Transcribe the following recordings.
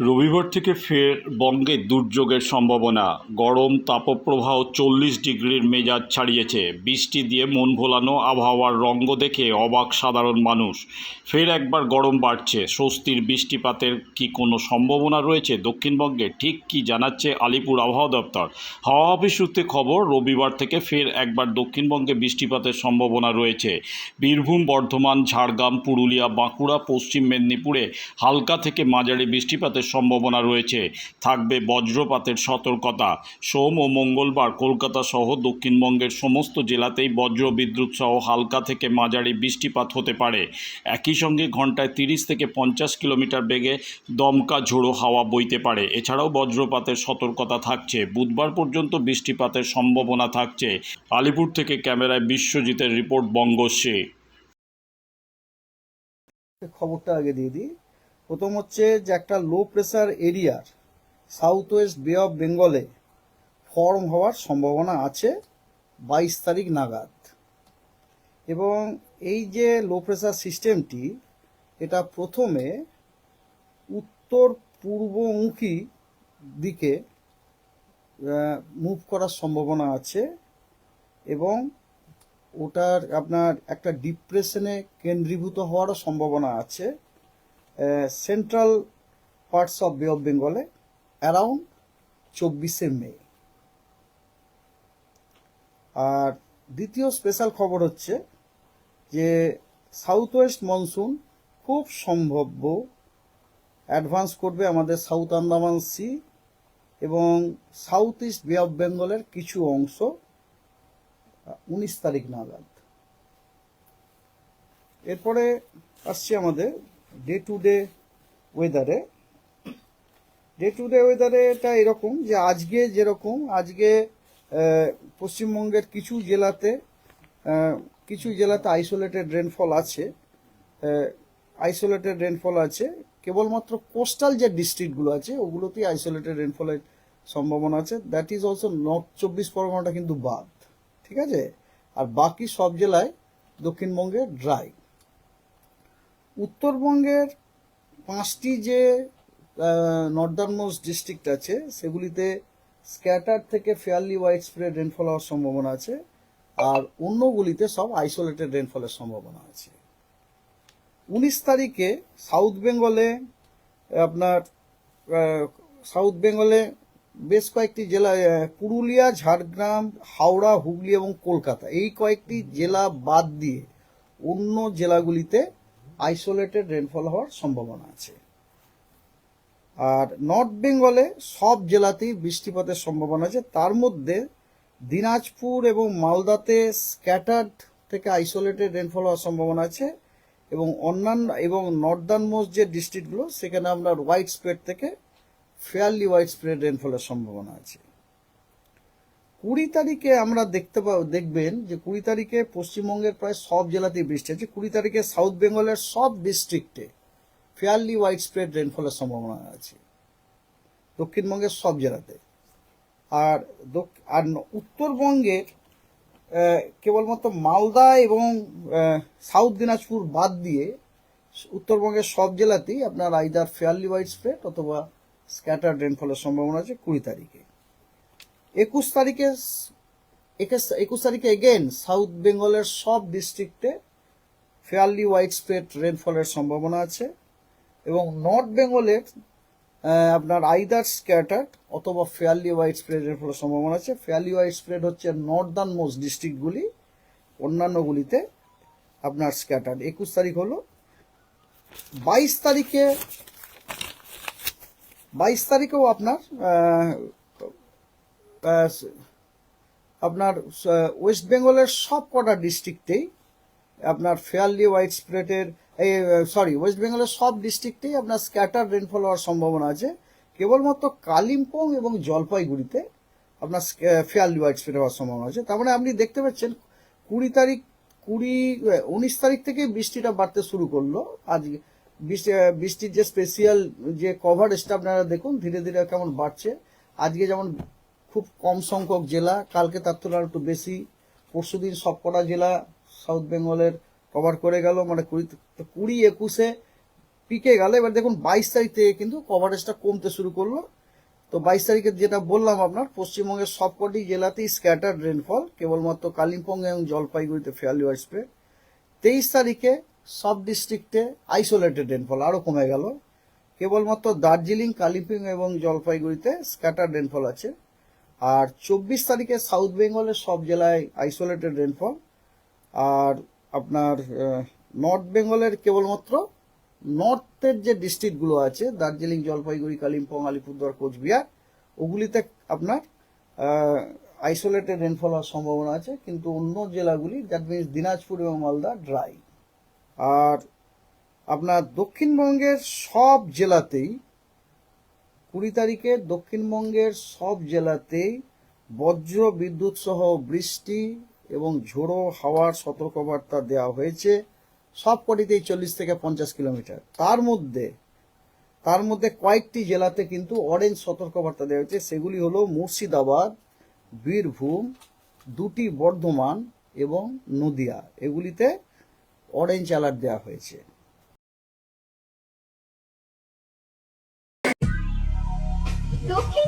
রবিবার থেকে ফের বঙ্গে দুর্যোগের সম্ভাবনা। গরম, তাপপ্রবাহ চল্লিশ ডিগ্রির মেজাজ ছাড়িয়েছে। বৃষ্টি দিয়ে মন ভোলানো আবহাওয়ার রঙ্গ দেখে অবাক সাধারণ মানুষ। ফের একবার গরম বাড়ছে। স্বস্তির বৃষ্টিপাতের কি কোনো সম্ভাবনা রয়েছে দক্ষিণবঙ্গে? ঠিক কি জানাচ্ছে আলিপুর আবহাওয়া দপ্তর? হাওয়া অফিস সূত্রে খবর, রবিবার থেকে ফের একবার দক্ষিণবঙ্গে বৃষ্টিপাতের সম্ভাবনা রয়েছে। বীরভূম, বর্ধমান, ঝাড়গ্রাম, পুরুলিয়া, বাঁকুড়া, পশ্চিম মেদিনীপুরে হালকা থেকে মাঝারি বৃষ্টিপাতের সম্ভাবনা রয়েছে। থাকবে বজ্রপাতের সতর্কতা। সোম ও মঙ্গলবার কলকাতা সহ দক্ষিণবঙ্গের সমস্ত জেলাতেই বজ্র বিদ্যুৎ সহ হালকা থেকে মাঝারি বৃষ্টিপাত হতে পারে। একই সঙ্গে ঘন্টায় তিরিশ থেকে পঞ্চাশ কিলোমিটার বেগে দমকা ঝোড়ো হাওয়া বইতে পারে। এছাড়াও বজ্রপাতের সতর্কতা থাকছে। বুধবার পর্যন্ত বৃষ্টিপাতের সম্ভাবনা থাকছে। আলিপুর থেকে ক্যামেরায় বিশ্বজিতের রিপোর্ট, বঙ্গশ্রী। খবরটা আগে দিয়ে দিই। প্রথম হচ্ছে যে একটা লো প্রেসার এরিয়ার সাউথ ওয়েস্ট বে অফ বেঙ্গলে ফর্ম হওয়ার সম্ভাবনা আছে বাইশ তারিখ নাগাদ। এবং এই যে লো প্রেসার সিস্টেমটি এটা প্রথমে উত্তর পূর্বমুখী দিকে মুভ করার সম্ভাবনা আছে এবং ওটার আপনার একটা ডিপ্রেশনে কেন্দ্রীভূত হওয়ারও সম্ভাবনা আছে। Central parts of bay of বেঙ্গলে অ্যারাউন্ড চব্বিশে মে। আর দ্বিতীয় স্পেশাল খবর হচ্ছে যে সাউথ ওয়েস্ট মনসুন খুব সম্ভাব্য অ্যাডভান্স করবে আমাদের সাউথ আন্দামান সি এবং সাউথ ইস্ট বে অফ বেঙ্গলের কিছু অংশ, উনিশ তারিখ নাগাদ। এরপরে আসছে আমাদের ডে টু ডে ওয়েদারে ডে টু ডে ওয়েদারে এটা এরকম যে আজকে যেরকম, আজকে পশ্চিমবঙ্গের কিছু জেলাতে কিছু জেলাতে আইসোলেটেড রেনফল আছে আইসোলেটেড রেনফল আছে, কেবলমাত্র কোস্টাল যে ডিস্ট্রিক্টগুলো আছে, ওগুলোতেই আইসোলেটেড রেনফলের সম্ভাবনা আছে দ্যাট ইজ অলসো নর্থ চব্বিশ পরগনাটা কিন্তু বাদ, ঠিক আছে? আর বাকি সব জেলায় দক্ষিণবঙ্গে ড্রাই উত্তরবঙ্গের পাঁচটি যে নর্দার্ন মোস্ট ডিস্ট্রিক্ট আছে, সেগুলিতে স্ক্যাটার থেকে ফেয়ারলি ওয়াইড স্প্রেড রেনফল হওয়ার সম্ভাবনা আছে, আর অন্যগুলিতে সব আইসোলেটেড রেনফলের সম্ভাবনা আছে। উনিশ তারিখে সাউথ বেঙ্গলে আপনার সাউথ বেঙ্গলে বেশ কয়েকটি জেলা পুরুলিয়া, ঝাড়গ্রাম, হাওড়া, হুগলি এবং কলকাতা, এই কয়েকটি জেলা বাদ দিয়ে অন্য জেলাগুলিতে আইসোলেটেড রেনফল হওয়ার সম্ভাবনা আছে। আর নর্থ বেঙ্গলে সব জেলাতেই বৃষ্টিপাতের সম্ভাবনা আছে। তার মধ্যে দিনাজপুর এবং মালদাতে স্ক্যাটার্ড থেকে আইসোলেটেড রেনফল হওয়ার সম্ভাবনা আছে এবং অন্যান্য এবং নর্দার্ন মোস্ট যে ডিস্ট্রিক্টগুলো সেখানে আপনার হোয়াইট স্প্রেড থেকে ফেয়ারলি হোয়াইট স্প্রেড রেনফলের সম্ভাবনা আছে। কুড়ি তারিখে আমরা দেখতে পাব দেখবেন যে কুড়ি তারিখে পশ্চিমবঙ্গের প্রায় সব জেলাতেই বৃষ্টি আছে কুড়ি তারিখে সাউথ বেঙ্গলের সব ডিস্ট্রিক্টে ফেয়ারলি হোয়াইট স্প্রেড রেনফলের সম্ভাবনা আছে। দক্ষিণবঙ্গের সব জেলাতে। আর আর উত্তরবঙ্গের কেবলমাত্র মালদা এবং সাউথ দিনাজপুর বাদ দিয়ে উত্তরবঙ্গের সব জেলাতেই আপনার আইদার ফেয়ারলি হোয়াইট স্প্রেড অথবা স্ক্যাটার রেনফলের সম্ভাবনা আছে কুড়ি তারিখে। একুশ তারিখে একুশ- তারিখে এগেন সাউথ বেঙ্গলের সব ডিস্ট্রিক্টে ফেয়ারলি হোয়াইট স্প্রেড রেনফলের সম্ভাবনা আছে এবং নর্থ বেঙ্গলের আপনার আইদার স্ক্যাটার্ড অথবা ফেয়ারলি হোয়াইট স্প্রেড রেনফলের সম্ভাবনা আছে। ফেয়ারলি হোয়াইট স্প্রেড হচ্ছে নর্দার্ন মোস্ট ডিস্ট্রিক্টগুলি অন্যান্যগুলিতে আপনার স্ক্যাটার্ড একুশ তারিখ হলো। বাইশ তারিখে, বাইশ তারিখেও আপনার আপনার ওয়েস্ট বেঙ্গলের সব কটা ডিস্ট্রিক্টেই আপনার ফেয়ারলি হোয়াইট স্প্রেডের এই সরি ওয়েস্ট বেঙ্গলের সব ডিস্ট্রিক্টেই আপনার স্ক্যাটার রেনফল হওয়ার সম্ভাবনা আছে। কেবলমাত্র কালিম্পং এবং জলপাইগুড়িতে আপনার ফেয়ারলি হোয়াইট স্প্রেড হওয়ার সম্ভাবনা আছে। তার মানে আপনি দেখতে পাচ্ছেন, কুড়ি তারিখ, কুড়ি উনিশ তারিখ থেকে বৃষ্টিটা বাড়তে শুরু করল। আজ বৃষ্টি বৃষ্টির যে স্পেশিয়াল যে কভারেজটা আপনারা দেখুন, ধীরে ধীরে কেমন বাড়ছে। আজকে যেমন খুব কম সংখ্যক জেলা, কালকে তার তুলনায় একটু বেশি। পরশুদিন সবকটা জেলা সাউথ বেঙ্গলের কভার করে গেল মানে কুড়ি কুড়ি একুশে পিকে গেল। এবার দেখুন, বাইশ তারিখ থেকে কিন্তু কভারেজটা কমতে শুরু করল। তো বাইশ তারিখে যেটা বললাম আপনার, পশ্চিমবঙ্গের সবকটি জেলাতেই স্ক্যাটার্ড রেনফল কেবলমাত্র কালিম্পং এবং জলপাইগুড়িতে ফেয়ারলি স্প্রেড তেইশ তারিখে সব ডিস্ট্রিক্টে আইসোলেটেড রেনফল আরও কমে গেল। কেবলমাত্র দার্জিলিং, কালিম্পং এবং জলপাইগুড়িতে স্ক্যাটার্ড রেনফল আছে। আর চব্বিশ তারিখে সাউথ বেঙ্গলের সব জেলায় আইসোলেটেড রেনফল আর আপনার নর্থ বেঙ্গলের কেবলমাত্র নর্থের যে ডিস্ট্রিক্টগুলো আছে, দার্জিলিং, জলপাইগুড়ি, কালিম্পং, আলিপুরদুয়ার, কোচবিহার, ওগুলিতে আপনার আইসোলেটেড রেনফল হওয়ার সম্ভাবনা আছে। কিন্তু অন্য জেলাগুলি দ্যাট মিনস দিনাজপুর এবং মালদা ড্রাই আর আপনার দক্ষিণবঙ্গের সব জেলাতেই কুড়ি তারিখে দক্ষিণবঙ্গের সব জেলাতেই বজ্র বিদ্যুৎ সহ বৃষ্টি এবং ঝোড়ো হাওয়ার সতর্কবার্তা দেওয়া হয়েছে। সব কটিতেই চল্লিশ থেকে পঞ্চাশ কিলোমিটার। তার মধ্যে তার মধ্যে কয়েকটি জেলাতে কিন্তু অরেঞ্জ সতর্কবার্তা দেওয়া হয়েছে। সেগুলি হলো মুর্শিদাবাদ, বীরভূম, দুটি বর্ধমান এবং নদিয়া। এগুলিতে অরেঞ্জ অ্যালার্ট দেওয়া হয়েছে।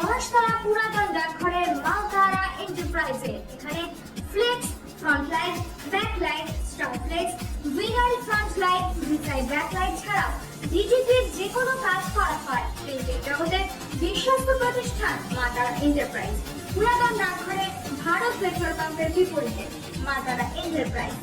মহাশতলা পুরাতন ডাকঘরের মালতারা এন্টারপ্রাইজে এখানে flex front light back light star flex winner front light ভিসাই back light ছাড়াও ডিজিটির যে কোনো কাজ করা হয় প্রিন্টিং জগতের বিশ্বস্ত প্রতিষ্ঠান মাতারা এন্টারপ্রাইজ পুরাতন ডাকঘরে ভারত পেট্রোল পাম্পের বিপরীতে মাতারা এন্টারপ্রাইজ